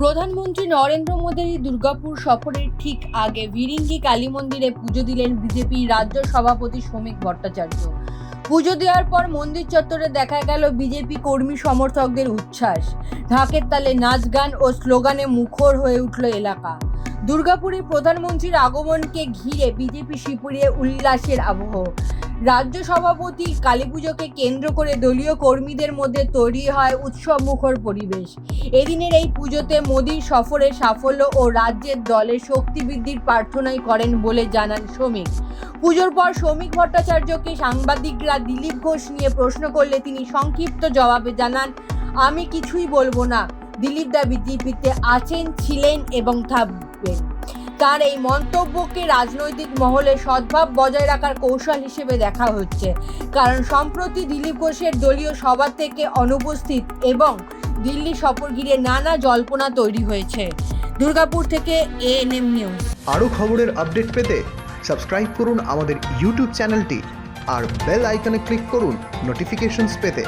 প্রধানমন্ত্রী নরেন্দ্র মোদীর দুর্গাপুর সফরের ঠিক আগে ভিরিঙ্গি কালী মন্দিরে পুজো দিলেন বিজেপি রাজ্য সভাপতি শ্রমিক ভট্টাচার্য। পুজো দেওয়ার পর মন্দির চত্বরে দেখা গেল বিজেপি কর্মী সমর্থকদের উচ্ছ্বাস। ঢাকের তালে নাচ গান ও স্লোগানে মুখর হয়ে উঠল এলাকা। দুর্গাপুরে প্রধানমন্ত্রীর আগমনকে ঘিরে বিজেপি শিবিরে উল্লাসের আবহ। রাজ্য সভাপতি কালী পুজোকে কেন্দ্র করে দলীয় কর্মীদের মধ্যে তৈরি হয় উৎসব মুখর পরিবেশ। এদিনের এই পুজোতে মোদীর সফরের সাফল্য ও রাজ্যের দলের শক্তি বৃদ্ধির প্রার্থনাই করেন বলে জানান শ্রমিক। পুজোর পর শ্রমিক ভট্টাচার্যকে সাংবাদিকরা দিলীপ ঘোষ নিয়ে প্রশ্ন করলে তিনি সংক্ষিপ্ত জবাবে জানান, আমি কিছুই বলব না। দিলীপ দা বিজেপিতে আছেন, ছিলেন এবং থাকবেন। তার এই মন্তব্যকে রাজনৈতিক মহলে সদ্ভাব বজায় রাখার কৌশল হিসেবে দেখা হচ্ছে। কারণ সম্প্রতি দিলীপ ঘোষের দলীয় সভা থেকে অনুপস্থিত এবং দিল্লি সফর ঘিরে নানা জল্পনা তৈরি হয়েছে। দুর্গাপুর থেকে এএনএম নিউজ। আরও খবরের আপডেট পেতে সাবস্ক্রাইব করুন আমাদের ইউটিউব চ্যানেলটি আর বেল আইকনে ক্লিক করুন নোটিফিকেশনস পেতে।